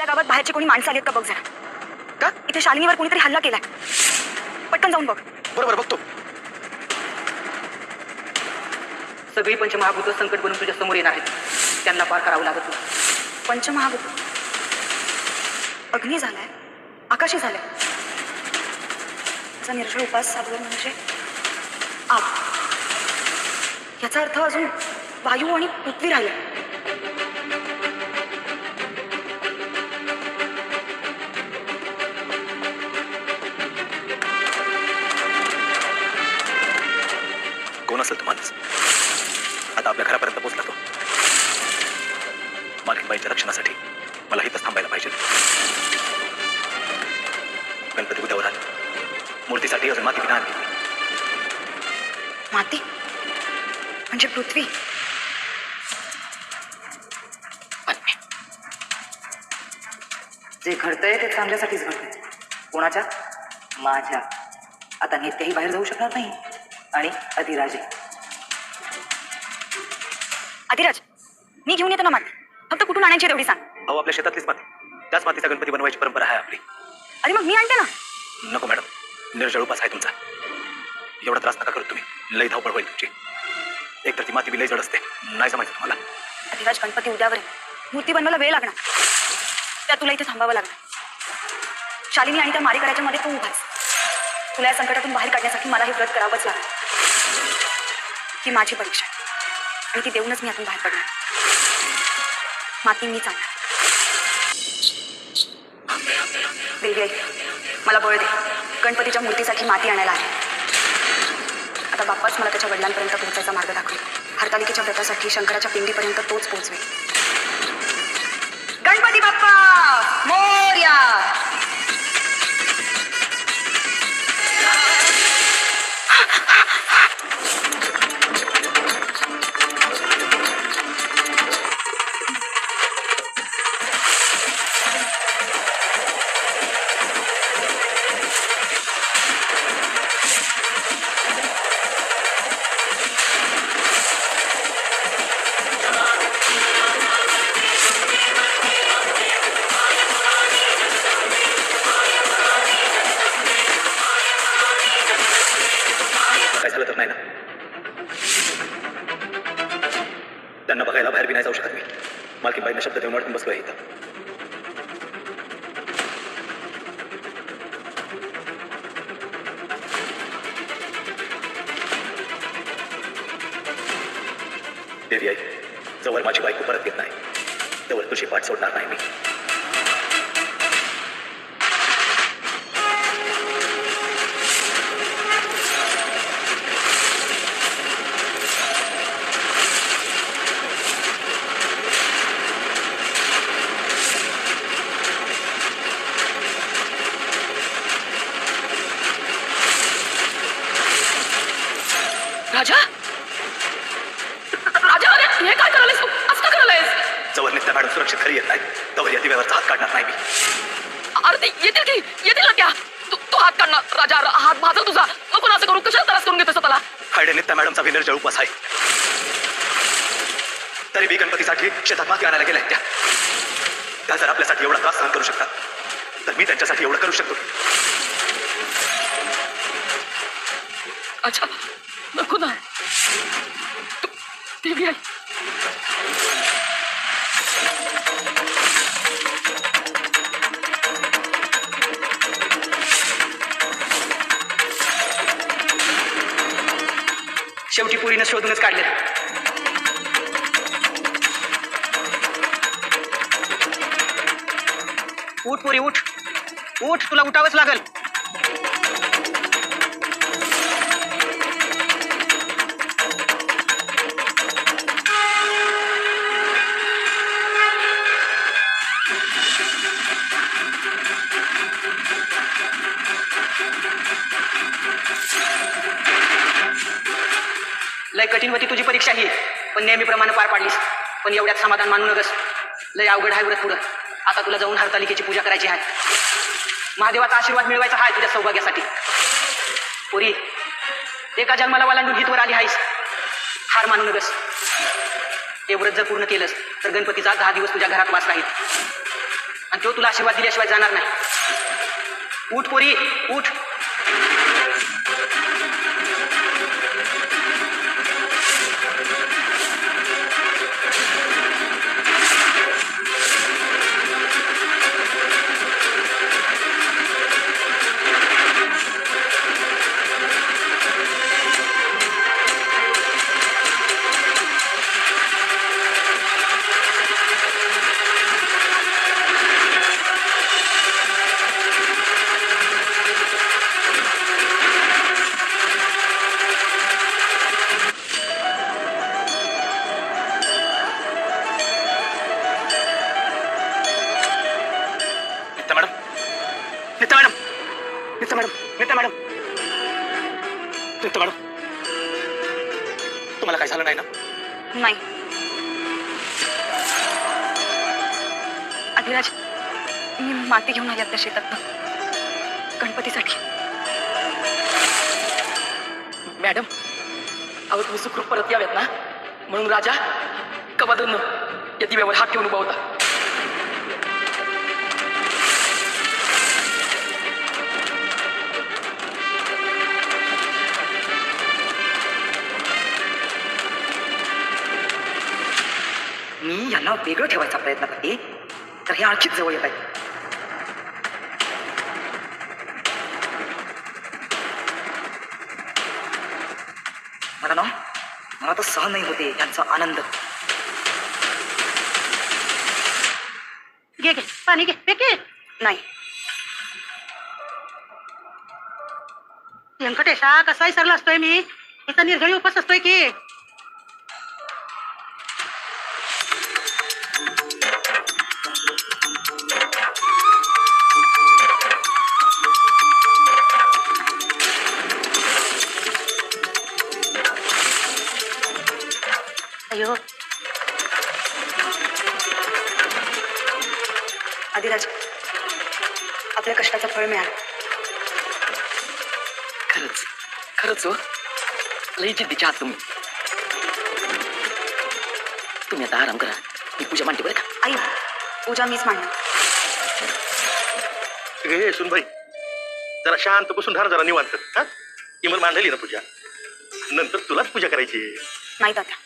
आपल्या गावात बाहेरची कोणी माणसं आलीत का बघ जरा. का? इथे शालिनीवर कोणीतरी हल्ला केलाय. पटकन जाऊन बघ. बरोबर बघतो. सगळी पंचमहाभूत संकट बनून तुझ्या समोर येणार आहेत. त्यांना पार करावं लागत तुला पंचमहाभूत. अग्नी झालाय. आकाशी झालाय. त्याचा निर्जळ उपास साधून म्हणजे आग. याचा अर्थ अजून वायू आणि पृथ्वी राहिला असेल तो माणूस आता आपल्या घरापर्यंत पोहोचला तो. मालकीबाईच्या रक्षणासाठी मला इथंच थांबायला पाहिजे. गणपती उद्यावर आले. मूर्तीसाठी अजून माती विधान घेतली माती? म्हणजे पृथ्वी? जे घडतंय ते चांगल्यासाठीच घडतंय. कोणाच्या? माझ्या. आता नित्यही बाहेर जाऊ शकणार नाही. आणि अधिराजे. अधिराज मी घेऊन येतो ना माती. फक्त कुठून आणायची तेवढी सांग. अहो आपल्या शेतातलीच माती. त्याच मातीचा गणपती बनवायची परंपरा आहे आपली. अरे मग मी आणते ना. नको मॅडम निर्जळ उपास आहे तुमचा. एवढा त्रास नका करू तुम्ही. लई धावपळ होईल तुमची. एकतर ती माती बी लई जड असते. नाही जमायचं तुम्हाला. अधिराज गणपती उद्यावर आहे. मूर्ती बनवायला वेळ लागणार. त्या तुला इथे थांबावं लागणार. शालिनी आणि त्या मारेकऱ्याच्या मध्ये तू उभाच. तुला या संकटातून बाहेर काढण्यासाठी मला हे व्रत करावंच लागणार. ही माझी परीक्षा आहे. आणि ती देऊनच मी यातून बाहेर पडणार. माती मी चालणार. देवी आई मला बळ दे. गणपतीच्या मूर्तीसाठी माती आणायला आहे आता बाप्पाच मला त्याच्या वडिलांपर्यंत पोहोचायचा मार्ग दाखवेल हरतालिकेच्या व्रतासाठी शंकराच्या पिंडीपर्यंत तोच पोहोचवेल. गणपती बाप्पा! देवी आई जवळ माझी बायको परत येत नाही तेव्हा तुझी पाठ सोडणार नाही मी अरे ते येतील की? येतील ना त्या. तू तू हात काढणार राजा. अरे हात भाजव तुझा. नको ना असं करू. कशाला त्रास करून घेतोस स्वतःला? हायडे नित्या मॅडमचा विनर्जळ उपास आहे. तरी बी गणपतीसाठी शेतात माती आणायला गेल्या त्या. त्या जर आपल्यासाठी एवढा त्रास सहन करू शकतात तर मी त्यांच्यासाठी एवढं करू शकतो. अच्छा. नको ना. तू देवी आई शेवटी पुरीनं शोधूनच काढले उठ पुरी उठ. उठ तुला उठावंच लागल. लय कठीण होती तुझी परीक्षा ही. पण नेहमीप्रमाणे पार पाडलीस. पण एवढ्यात समाधान मानू नगस. लय अवघड आहे व्रत पुढं. आता तुला जाऊन हरतालिकेची पूजा करायची आहे. महादेवाचा आशीर्वाद मिळवायचा आहे तुझ्या सौभाग्यासाठी. पुरी एका जन्माला वालांडून हितवर आली आहेस. हार मानू नकस ते व्रत जर पूर्ण केलंस तर गणपतीचा दहा दिवस तुझ्या घरात वास राहील. आणि तो तुला आशीर्वाद दिल्याशिवाय जाणार नाही. उठ पोरी उठ. तुम्हाला काय झालं नाही ना? नाही. अधिराज मी माती घेऊन आली आपल्या शेतात. गणपतीसाठी. मॅडम अहो तुम्ही सुखरूप परत यावेत ना? म्हणून राजा कबादून या दिव्यावर हात ठेवून उभा होता. वेगळं ठेवायचा प्रयत्न करते तर हे आणखीच जवळ येत आहे मला ना मला तर सहन नाही होते यांचा आनंद घे घे पाणी घे घे नाही व्यंकटेशा कसा विसरला असतोय मी इथं निर्घळी उपास असतोय की लई जिद्दीचे आहात तुम्ही. तुम्ही आता आराम करा. मी पूजा मांडते बरं का? आई पूजा मीच मांडणार हे सुनभाई जरा शांत बसून राहा जरा निवांत. हा? इमल मांडली ना पूजा? नंतर तुलाच पूजा करायची नाही तात्या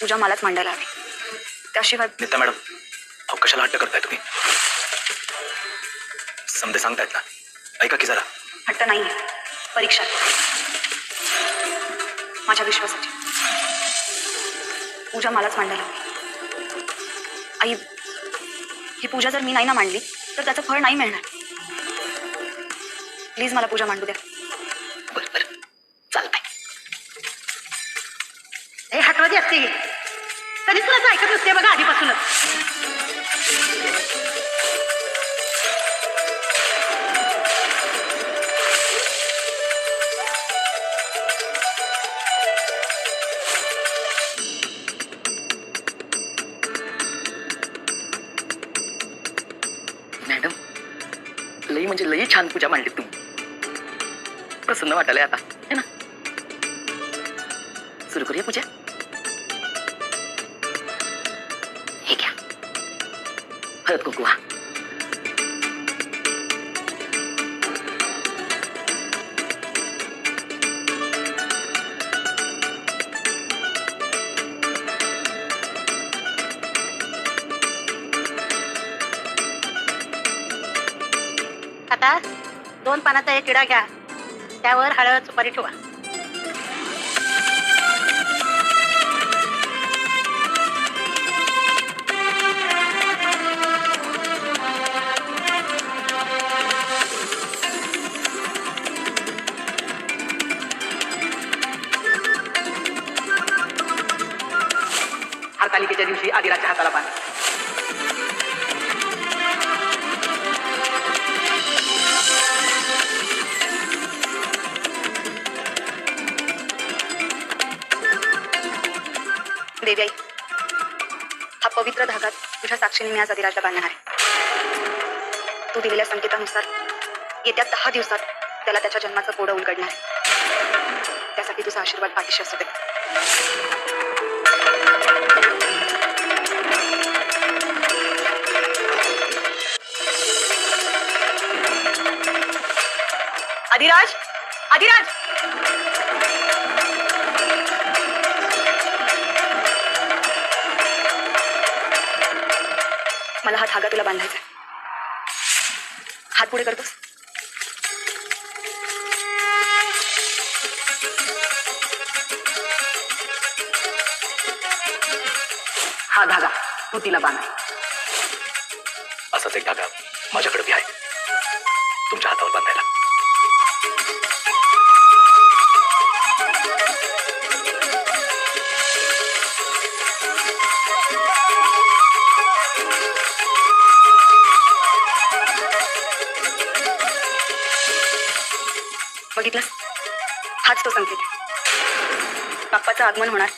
पूजा मलाच मांडायला हवी. त्याशिवाय नित्या मॅडम अहो कशाला हट्ट करताय तुम्ही? समजे सांगतायत ना. ऐका की जरा. हट्ट नाही परीक्षा. माझ्या विश्वासाची पूजा मलाच मांडायला हवी. आई ही पूजा जर मी नाही ना मांडली तर त्याचं फळ नाही मिळणार. प्लीज मला पूजा मांडू द्या. बरं बरं. चालतंय. हे हटवादी असते कधीच तुला ऐकत नसते बघा आधीपासून. लई मांडली तुम्ही प्रसन्न वाटायला आता. है ना? सुरू करूया पूजा? हे घ्या. हळद कुंकू हा. आता? दोन पानाचा एक किडा घ्या. त्यावर हळद सुपारी ठेवा. हरतालिकेच्या दिवशी आदिराच्या हाताला पाणी. पवित्र धागात तुझ्या साक्षीने मी आज अधिराजला बांधणार आहे. तू दिलेल्या संकेतानुसार येत्या दहा दिवसात त्याला त्याच्या जन्माचं कोडं उलगडणार आहे. त्यासाठी तुझा आशीर्वाद पाठीशी असू दे. अधिराज! अधिराज! मला हा धागा तुला बांधायचा. हात पुढे करतोस? हा धागा. तू तिला बाँध. असाच एक धागा माझ्याकडे बी आहे. तुमच्या हातावर बांधायला. तो संकेत. बाप्पाचं आगमन होणार.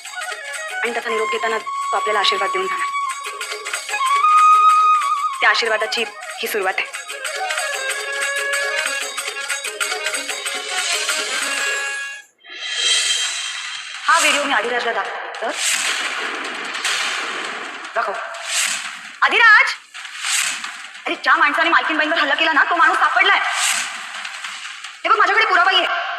आणि त्याचा निरोप घेताना तो आपल्याला आशीर्वाद देऊन जाणार. त्या आशीर्वादाची ही सुरुवात आहे. हा व्हिडिओ मी आदिराजला दाखव तर दाखव. आदिराज! अरे ज्या माणसाने मालकीनबाईंवर हल्ला केला ना तो माणूस सापडलाय. हे बघ माझ्याकडे पुरावाही आहे.